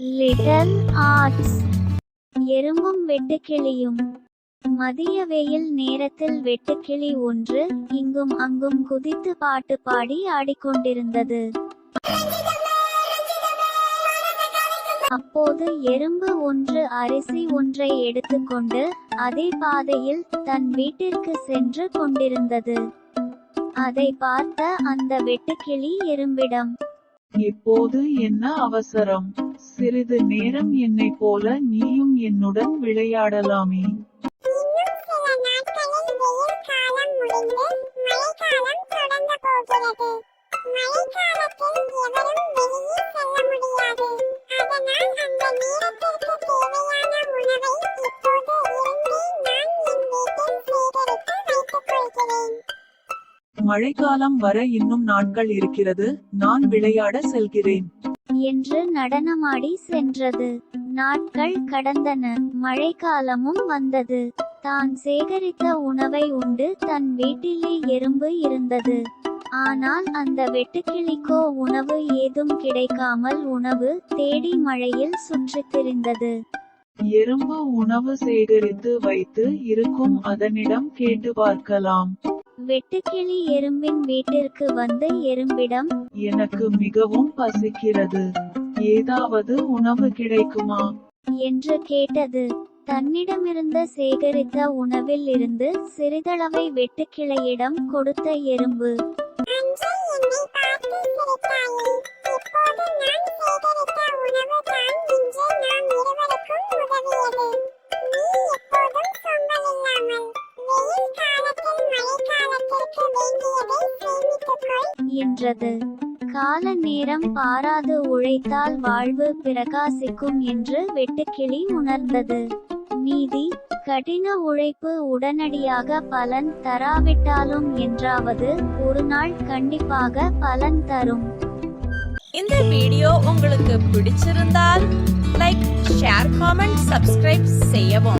Little arts. எறும்பும் வெட்டுக்கிளியும். மதிய வெயில் நேரத்தில் வெட்டுக்கிளி ஒன்று இங்கும் அங்கும் குதித்து பாட்டு பாடி ஆடிக்கொண்டிருந்தது. அப்போது எறும்பு ஒன்று அரிசி ஒன்றை எடுத்துக்கொண்டு அதே பாதையில் தன் வீட்டிற்கு சென்று கொண்டிருந்தது. அதை பார்த்த அந்த வெட்டுக்கிளி எறும்பிடம் இப்போது என்ன அவசரம்? சிறிது நேரம் என்னை போல நீயும் என்னுடன் விளையாடலாமே. மழைக்காலம் வர இன்னும் நாட்கள் இருக்கிறது நான் விளையாட செல்கிறேன். என்று நடனமாடி சென்றது. நாட்கள் கடந்தன. மழைக்காலமும் வந்தது. தான் சேகரித்த உணவை உண்டு. தன் வீட்டிலே எறும்பு இருந்தது. ஆனால் அந்த வெட்டுக்கிளிக்கோ உணவு ஏதும் கிடைக்காமல் உணவு தேடி மழையில் சுற்றித் திரிந்தது. எறும்பு உணவு சேகரித்து வைத்து இருக்கும் அதனிடம் கேட்டு பார்க்கலாம். வெட்டுக்கிளி எறும்பின் வீட்டிற்கு வந்து எறும்பிடம் எனக்கு மிகவும் பசிக்கிறது. ஏதாவது உணவு கிடைக்குமா? என்று கேட்டது. தன்னிடமிருந்த சேகரித்த உணவில் இருந்து சிறிதளவை வெட்டுக்கிளையிடம் கொடுத்த எறும்பு. என்றது கால நேரம் பாராது உழைத்தால் வாழ்வு பிரகாசிக்கும் என்று வெட்டுக்கிளி உணர்ந்தது. நீதி கடின உழைப்பு உடனடியாக பலன் தராவிட்டாலும் என்றாவது ஒரு நாள் கண்டிப்பாக பலன் தரும். இந்த வீடியோ உங்களுக்கு பிடிச்சிருந்தால் லைக் ஷேர் காமெண்ட் சப்ஸ்கிரைப் செய்யவும்.